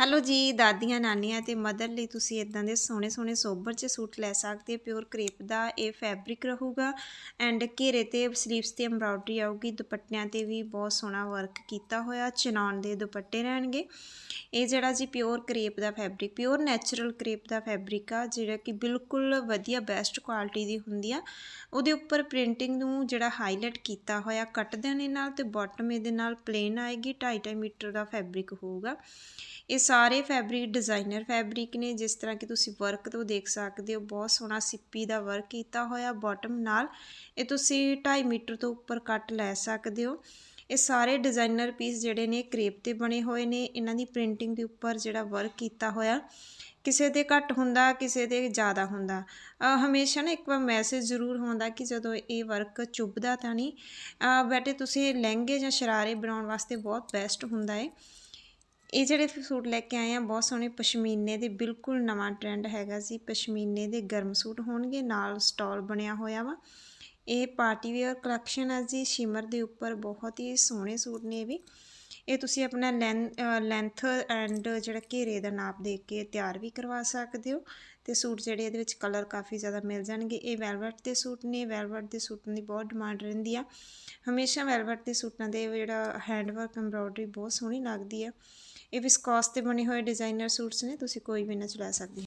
Hello ਜੀ, ਦਾਦੀਆਂ, ਨਾਨੀਆਂ ਤੇ ਮਦਰ ਲਈ ਤੁਸੀਂ ਇਦਾਂ ਦੇ ਸੋਹਣੇ ਸੋਹਣੇ ਸੋਬਰ 'ਚ ਸੂਟ ਲੈ ਸਕਦੇ ਹੋ। ਪਿਓਰ ਕ੍ਰੇਪ ਦਾ ਇਹ ਫੈਬਰਿਕ ਰਹੂਗਾ ਐਂਡ ਘੇਰੇ ਤੇ ਸਲੀਵਸ ਤੇ ਐਮਬ੍ਰਾਇਡਰੀ ਆਊਗੀ। ਦੁਪੱਟਿਆਂ ਤੇ ਵੀ ਬਹੁਤ ਸੋਹਣਾ ਵਰਕ ਕੀਤਾ ਹੋਇਆ ਚਨਾਨ ਦੇ ਦੁਪੱਟੇ ਰਹਿਣਗੇ। ਇਹ ਜਿਹੜਾ ਜੀ ਪਿਓਰ ਕ੍ਰੇਪ ਦਾ ਫੈਬਰਿਕ ਪਿਓਰ ਨੈਚੁਰਲ ਕ੍ਰੇਪ ਦਾ ਫੈਬਰਿਕ ਆ, ਜਿਹੜਾ ਕਿ ਬਿਲਕੁਲ ਵਧੀਆ ਬੈਸਟ ਕੁਆਲਿਟੀ ਦੀ ਹੁੰਦੀ ਆ। ਉਹਦੇ ਉੱਪਰ ਪ੍ਰਿੰਟਿੰਗ ਨੂੰ ਜਿਹੜਾ ਹਾਈਲਾਈਟ ਕੀਤਾ ਹੋਇਆ ਕੱਟ ਦੇਣੇ ਨਾਲ ਤੇ ਬਾਟਮ ਇਹਦੇ ਨਾਲ ਪਲੇਨ ਆਏਗੀ 2.5 ਮੀਟਰ ਦਾ ਫੈਬਰਿਕ ਹੋਊਗਾ। ਇਸ ਸਾਰੇ ਫੈਬਰਿਕ ਡਿਜ਼ਾਈਨਰ ਫੈਬਰਿਕ ਨੇ, ਜਿਸ ਤਰ੍ਹਾਂ ਕਿ ਤੁਸੀਂ ਵਰਕ ਤੋਂ ਦੇਖ ਸਕਦੇ ਹੋ, ਬਹੁਤ ਸੋਹਣਾ ਸਿੱਪੀ ਦਾ ਵਰਕ ਕੀਤਾ ਹੋਇਆ ਬਾਟਮ ਨਾਲ। ਇਹ ਤੁਸੀਂ 2.5 ਮੀਟਰ ਤੋਂ ਉੱਪਰ ਕੱਟ ਲੈ ਸਕਦੇ ਹੋ। ਇਹ ਸਾਰੇ ਡਿਜ਼ਾਈਨਰ ਪੀਸ ਜਿਹੜੇ ਨੇ ਕ੍ਰੇਪ ਤੇ ਬਣੇ ਹੋਏ ਨੇ। ਇਹਨਾਂ ਦੀ ਪ੍ਰਿੰਟਿੰਗ ਦੇ ਉੱਪਰ ਜਿਹੜਾ ਵਰਕ ਕੀਤਾ ਹੋਇਆ, ਕਿਸੇ ਦੇ ਘੱਟ ਹੁੰਦਾ, ਕਿਸੇ ਦੇ ਜ਼ਿਆਦਾ ਹੁੰਦਾ। ਹਮੇਸ਼ਾ ਨਾ ਇੱਕ ਵਾਰ ਮੈਸੇਜ ਜ਼ਰੂਰ ਹੁੰਦਾ ਕਿ ਜਦੋਂ ਇਹ ਵਰਕ ਚੁੱਭਦਾ ਤਾਂ ਨਹੀਂ। ਬੈਟੇ, ਤੁਸੀਂ ਲਹਿੰਗੇ ਜਾਂ ਸ਼ਰਾਰੇ ਬਣਾਉਣ ਵਾਸਤੇ ਬਹੁਤ ਬੈਸਟ ਹੁੰਦਾ ਹੈ ਇਹ ਜਿਹੜੇ ਸੂਟ ਲੈ ਕੇ ਆਏ ਆ, ਬਹੁਤ ਸੋਹਣੇ ਪਸ਼ਮੀਨੇ ਦੇ, ਬਿਲਕੁਲ ਨਵਾਂ ਟ੍ਰੈਂਡ ਹੈਗਾ ਸੀ ਪਸ਼ਮੀਨੇ ਦੇ ਗਰਮ ਸੂਟ ਹੋਣਗੇ, ਨਾਲ ਸਟਾਲ ਬਣਿਆ ਹੋਇਆ ਵਾ। ਇਹ ਪਾਰਟੀ ਵੇਅਰ ਕਲੈਕਸ਼ਨ ਹੈ ਜੀ, ਸ਼ਿਮਰ ਦੇ ਉੱਪਰ ਬਹੁਤ ਹੀ ਸੋਹਣੇ ਸੂਟ ਨੇ ਇਹ ਵੀ। ਇਹ ਤੁਸੀਂ ਆਪਣਾ ਲੈਂਥ ਐਂਡ ਜਿਹੜਾ ਘੇਰੇ ਦਾ ਨਾਪ ਦੇਖ ਕੇ ਤਿਆਰ ਵੀ ਕਰਵਾ ਸਕਦੇ ਹੋ। ਤੇ ਸੂਟ ਜਿਹੜੇ ਇਹਦੇ ਵਿੱਚ ਕਲਰ ਕਾਫੀ ਜ਼ਿਆਦਾ ਮਿਲ ਜਾਣਗੇ। ਇਹ ਵੈਲਵਟ ਦੇ ਸੂਟ ਨੇ ਵੈਲਵਟ ਦੇ ਸੂਟਾਂ ਦੀ ਬਹੁਤ ਡਿਮਾਂਡ ਰਹਿੰਦੀ ਆ। ਹਮੇਸ਼ਾ ਵੈਲਵਟ ਦੇ ਸੂਟਾਂ ਦੇ ਜਿਹੜਾ ਹੈਂਡਵਰਕ ਐਮਬ੍ਰੋਇਡਰੀ ਬਹੁਤ ਸੋਹਣੀ ਲੱਗਦੀ ਆ। ਇਹ ਵਿਸਕੋਸ ਤੇ ਬਣੇ ਹੋਏ ਡਿਜ਼ਾਈਨਰ ਸੂਟਸ ਨੇ, ਤੁਸੀਂ ਕੋਈ ਵੀ ਇਹਨਾਂ ਚ ਲੈ ਸਕਦੇ ਹੋ।